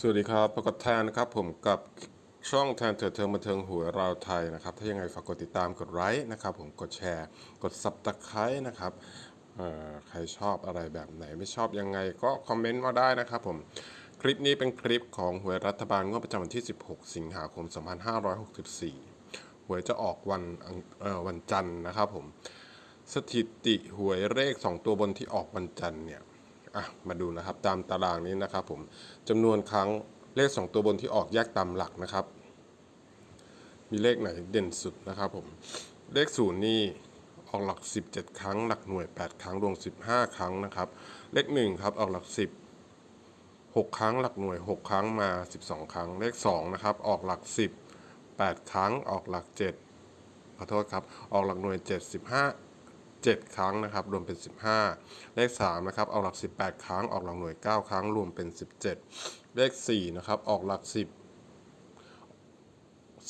สวัสดีครับปรากฏแทนนะครับผมกับช่องแทนเถิดเทิงบันเทิงหัวเราไทยนะครับ ถ้ายังไงฝากกดติดตามกดไลค์นะครับ ผมกดแชร์ กดซับตะไคร้นะครับใครชอบอะไรแบบไหนไม่ชอบยังไงก็คอมเมนต์มาได้นะครับผมคลิปนี้เป็นคลิปของหวยรัฐบาลงวดประจำวันที่ 16 สิงหาคม 2564 หวยจะออกวันอังเอ่อวันจันทร์นะครับผมสถิติหวยเลข 2 ตัวบนที่ออกวันจันทร์เนี่ย อะมาดูนะครับตามตารางนี้นะครับผมจำนวนครั้งเลข 2 ตัวบนที่ออกแยกตามหลักนะครับ มีเลขไหนเด่นสุดนะครับผมเลขศูนย์นี่ออกหลัก 17 ครั้ง หลักหน่วย 8 ครั้งรวม 15 ครั้งนะครับ เลข1ครับออกหลัก 10 6 ครั้ง หลักหน่วย 6 ครั้งมา 12 ครั้ง เลข2นะครับออกหลัก 10 8 ครั้งออกหลัก 7ขอโทษครับ ออกหลักหน่วย75 7 ครั้งนะครับ รวมเป็น 15 เลข3นะครับ ออกหลัก 18 ครั้ง ออกหลักหน่วย 9 ครั้ง รวมเป็น 17 เลข4นะครับ ออกหลัก 10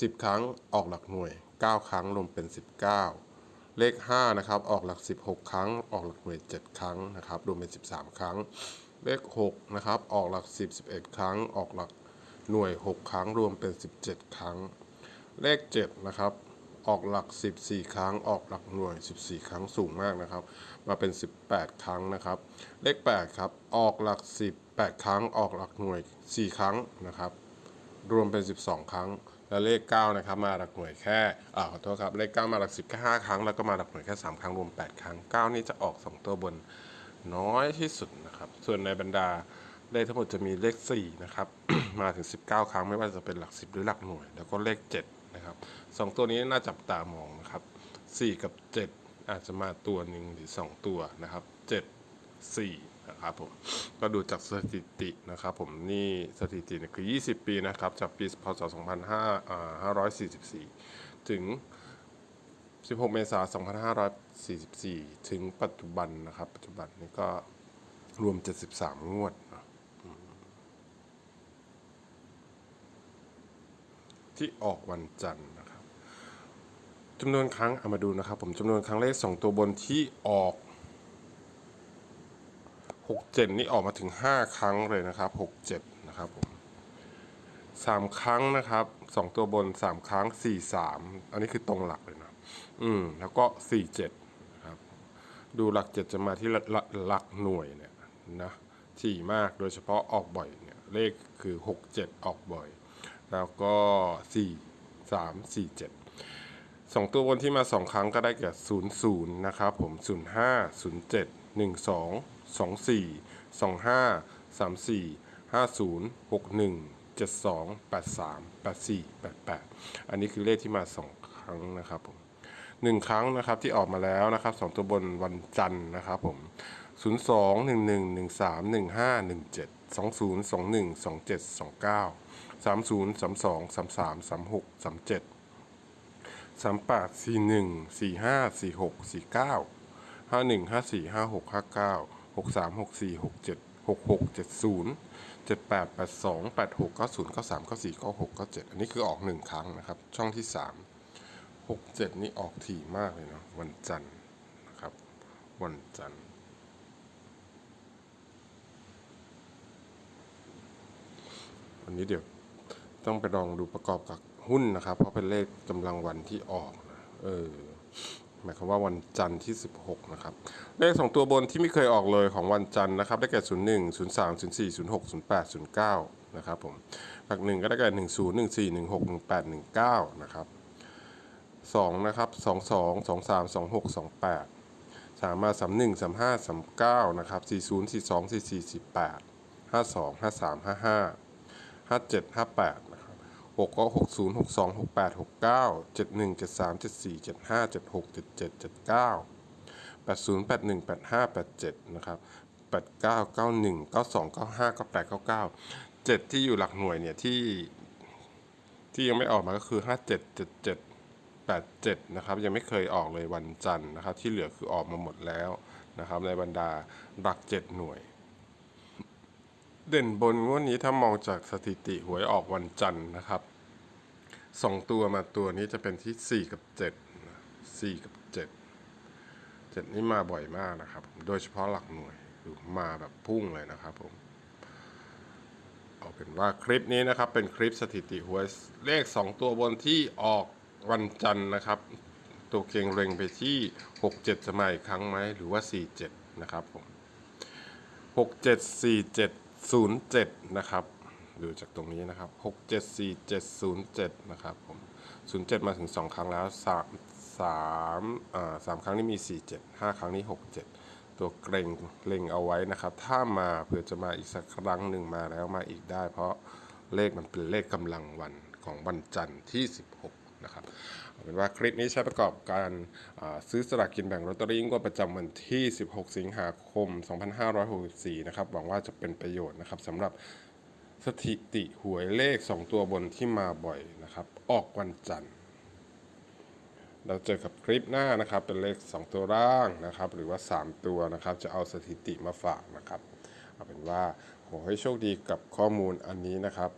10 ครั้ง ออกหลักหน่วย 9 ครั้ง รวมเป็น 19 เลข5นะครับ ออกหลัก 16 ครั้ง ออกหลักหน่วย 7 ครั้งนะครับ รวมเป็น 13 ครั้ง เลข6นะครับ ออกหลัก 10 11 ครั้ง ออกหลักหน่วย 6 ครั้ง รวมเป็น 17 ครั้ง เลข7นะครับ ออกหลัก 14 ครั้ง ออกหลักหน่วย 14 ครั้งสูงมากนะครับ มาเป็น 18 ครั้งนะครับ เลข 8 ครับ ออกหลัก 18 ครั้ง ออกหลักหน่วย 4 ครั้งนะครับ รวมเป็น 12 ครั้ง และเลข 9 นะครับ มาหลักหน่วยแค่อ่าขอโทษครับ เลข 9 มาหลัก 10 แค่ 5 ครั้ง แล้วก็มาหลักหน่วยแค่ 3 ครั้ง รวม 8 ครั้ง 9 นี้จะออก 2 ตัวบนน้อยที่สุดนะครับ ส่วนในบรรดาเลขทั้งหมดจะมีเลข 4 นะครับ มาถึง 19 ครั้งไม่ว่าจะเป็นหลัก 10 หรือหลักหน่วย แล้วก็เลข 7 นะครับสองตัวนี้น่าจับตามองนะครับ4กับ7อาจจะมาตัวหนึ่งหรือ2ตัวนะครับ7 4นะครับผมก็ดูจากสถิตินะครับผมนี่สถิติเนี่ยคือ 20 ปีนะครับจากปีพศ2544 ถึง 16 เมษายน2544 ถึงปัจจุบันนะครับ ปัจจุบันนี้ก็รวม 73 งวดเนอะอืม ที่ออกวันจันทร์นะครับจำนวนครั้งเอามาดูนะครับ ผมจำนวนครั้งเลข 2 ตัวบนที่ออก 67 นี่ออกมาถึง 5 ครั้งเลยนะครับ 67 นะครับผมสามครั้งนะครับสองตัวบนสามครั้งสี่สามอันนี้คือตรงหลักเลยนะอืมแล้วก็สี่เจ็ดนะครับดูหลักเจ็ดจะมาที่หลักหลักหลักหน่วยเนี่ยนะถี่มากโดยเฉพาะออกบ่อยเนี่ยเลขคือหกเจ็ดออกบ่อย แล้วก็สี่สามสี่เจ็ดสองตัวบนที่มาสองครั้งก็ได้แก่ศูนย์ศูนย์นะครับผมศูนย์ห้าศูนย์เจ็ดหนึ่งสองสองสี่สองห้าสามสี่ห้าศูนย์หกหนึ่งเจ็ดสองแปดสามแปดสี่แปดแปดอันนี้คือเลขที่มาสองครั้งนะครับผมหนึ่งครั้งนะครับที่ออกมาแล้วนะครับสองตัวบนวันจันทร์นะครับผมศูนย์สองหนึ่ง หนึ่งหนึ่งสามหนึ่งห้าหนึ่งเจ็ดสองศูนย์สองหนึ่งสองเจ็ดสองเก้าสามศูนย์สามสองสามสามสามหกสามเจ็ดสามแปดสี่หนึ่งสี่ห้าสี่หกสี่เก้าห้าหนึ่งห้าสี่ห้าหกห้าเก้าหกสามหกสี่หกเจ็ดหกหกเจ็ดศูนย์เจ็ดแปดแปดสองแปดหกเก้าศูนย์เก้าสามเก้าสี่เก้าหกเก้าเจ็ดอันนี้คือออกหนึ่งครั้งนะครับ ช่องที่สามหกเจ็ดนี่ออกถี่มากเลยเนาะวันจันทร์นะครับ วันจันทร์วันนี้เดี๋ยว ต้องไปลองดูประกอบกับหุ้นนะครับ เพราะเป็นเลขกำลังวันที่ออกเออหมายความว่าวันจันทร์ที่ 16 นะครับ เลขสองตัวบนที่ไม่เคยออกเลยของวันจันทร์นะครับ ได้แก่ 01 03 04 06 08 09 นะครับผมหลักหนึ่งก็ได้แก่ 10 14 16 18 19 นะครับ 2 นะครับ 22 23 26 28สามมา31 35 39 นะครับ 40 42 44 48 52 53 55 57 58นะครับ 6ก็60 62 68 69 71 73 74 75 76 77 79 80 81 85 87 นะครับ 89 91 92 95 98 99 7 ที่อยู่หลักหน่วยเนี่ยที่ที่ยังไม่ออกมาก็คือ 57 77 87 นะครับ ยังไม่เคยออกเลยวันจันทร์นะครับ ที่เหลือคือออกมาหมดแล้วนะครับ ในบรรดาหลัก 7 หน่วย เด่นบนงวดนี้ถ้ามองจากสถิติหวยออกวันจันทร์นะครับสองตัวมาตัวนี้จะเป็นที่สี่กับเจ็ดสี่กับเจ็ดเจ็ดนี่มาบ่อยมากนะครับ โดยเฉพาะหลักหน่วยคือมาแบบพุ่งเลยนะครับผมเอาเป็นว่าคลิปนี้นะครับ เป็นคลิปสถิติหวยเลข 2 ตัวบนที่ออกวันจันทร์นะครับ ตัวเก่งเล็งไปที่ 67 จะมาอีกครั้งไหมหรือว่า 47 นะครับผม 607 นะครับ ดูจากตรงนี้นะครับ 674707 นะครับผม 07 มาถึง 2 ครั้งแล้ว 3 3อ่า3ครั้งนี้มี 47 5 ครั้งนี้ 67 ตัวเกรงเล็งเอาไว้นะครับ ถ้ามาเผื่อจะมาอีกสักครั้งหนึ่งมาแล้วมาอีกได้ เพราะเลขมันเป็นเลขกำลังวันของวันจันทร์ที่ 16 นะครับเอาเป็นว่าคลิปนี้ใช้ประกอบการาซื้อสลากกินแบ่งลอตเตอรี่งวดประจำวันที่ 16 สิงหาคม 2564 นะครับ หวังว่าจะเป็นประโยชน์นะครับสำหรับสถิติหวยเลข 2 ตัวบนที่มาบ่อยนะครับ ออกวันจันทร์เราเจอกับคลิปหน้านะครับ เป็นเลข 2 ตัวร่างนะครับ หรือว่า 3 ตัวนะครับ จะเอาสถิติมาฝากนะครับ เอาเป็นว่าขอให้โชคดีกับข้อมูลอันนี้นะครับ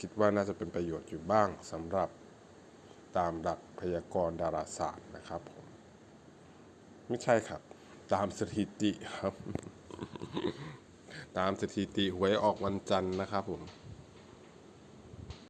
คิดว่าน่าจะเป็นประโยชน์อยู่บ้างสำหรับ ตามหลักพยากรณ์ดาราศาสตร์นะครับผมไม่ใช่ครับ ตามสถิติครับ ตามสถิติหวยออกวันจันทร์นะครับผม